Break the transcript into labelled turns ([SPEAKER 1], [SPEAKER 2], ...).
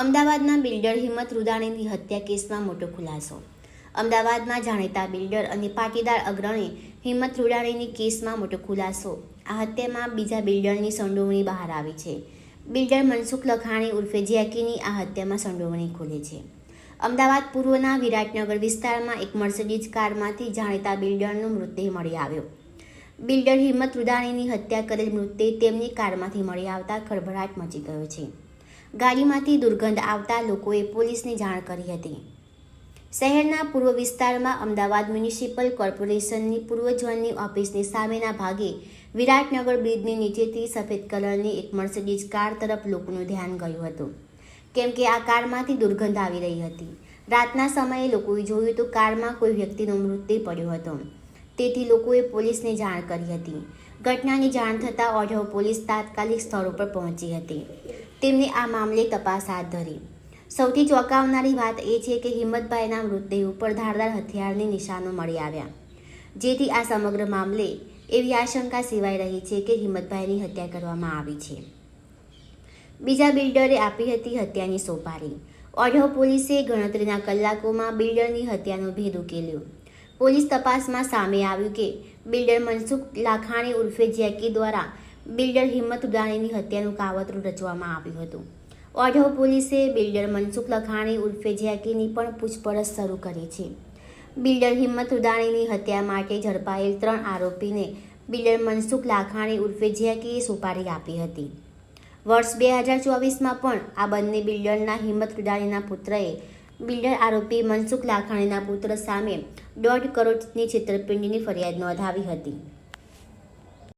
[SPEAKER 1] અમદાવાદના બિલ્ડર હિંમત રૂદાણીની હત્યા કેસમાં મોટો ખુલાસો. અમદાવાદમાં જાણીતા બિલ્ડર અને પાટીદાર અગ્રણી હિંમત રૂડાણીની કેસમાં મોટો ખુલાસો. આ હત્યામાં બીજા બિલ્ડરની સંડોવણી બહાર આવી છે. બિલ્ડર મનસુખ લખાણી ઉર્ફે જેકીની આ હત્યામાં સંડોવણી ખુલે છે. અમદાવાદ પૂર્વના વિરાટનગર વિસ્તારમાં એક મર્સિડીઝ કારમાંથી જાણીતા બિલ્ડરનો મૃતદેહ મળી આવ્યો. બિલ્ડર હિંમત રૂદાણીની હત્યા કરેલ મૃતદેહ તેમની કારમાંથી મળી આવતા ખળભળાટ મચી ગયો છે. ગાડીમાંથી દુર્ગંધ આવતા લોકોએ પોલીસને જાણ કરી હતી. શહેરના પૂર્વ વિસ્તારમાં અમદાવાદ મ્યુનિસિપલ કોર્પોરેશનની પૂર્વ ઝોનની ઓફિસની સામેના ભાગે વિરાટનગર બ્રિજની નીચેથી સફેદ કલરની એક મર્સિડીઝ કાર તરફ લોકોનું ધ્યાન ગયું હતું. કેમ કે આ કારમાંથી દુર્ગંધ આવી રહી હતી. રાતના સમયે લોકોએ જોયું તો કારમાં કોઈ વ્યક્તિનો મૃત્યુ પડ્યો હતો. તેથી લોકોએ પોલીસને જાણ કરી હતી. ઘટનાની જાણ થતાં ઓઢવ પોલીસ તાત્કાલિક સ્થળ ઉપર પહોંચી હતી. તેમણે આ મામલે તપાસ હાથ ધરી. સૌથી ચોંકાવનારી વાત એ છે કે હિંમતભાઈના મૃતદેહ ઉપર ધારદાર હથિયારની નિશાનો મળી આવ્યા. જેથી આ સમગ્ર મામલે એવી આશંકા સેવાઈ રહી છે કે હિંમતભાઈની હત્યા કરવામાં આવી છે. બીજા બિલ્ડરે આપી હતી હત્યાની સોપારી. ઓઢવ પોલીસે ગણતરીના કલાકોમાં બિલ્ડરની હત્યાનો ભેદ ઉકેલ્યો. પોલીસ તપાસમાં સામે આવ્યું કે બિલ્ડર મનસુખ લાખાણી ઉર્ફે જેકી દ્વારા બિલ્ડર હિંમત ઉદાણીની હત્યાનું કાવતરું રચવામાં આવ્યું હતું. ઓઢવ પોલીસે બિલ્ડર મનસુખ લખાણી, ઉર્ફે જેકીની પણ પૂછપરછ શરૂ કરી છે. બિલ્ડર હિંમત ઉદાણીની હત્યા માટે ઝડપાયેલ ત્રણ આરોપીને બિલ્ડર મનસુખ લાખાણી, ઉર્ફે જેકીએ સુપારી આપી હતી. વર્ષ બે હજાર ચોવીસમાં પણ આ બંને બિલ્ડરના હિંમત ઉદાણીના પુત્રએ બિલ્ડર આરોપી મનસુખ લાખાણીના પુત્ર સામે દોઢ કરોડની છેતરપિંડીની ફરિયાદ નોંધાવી હતી.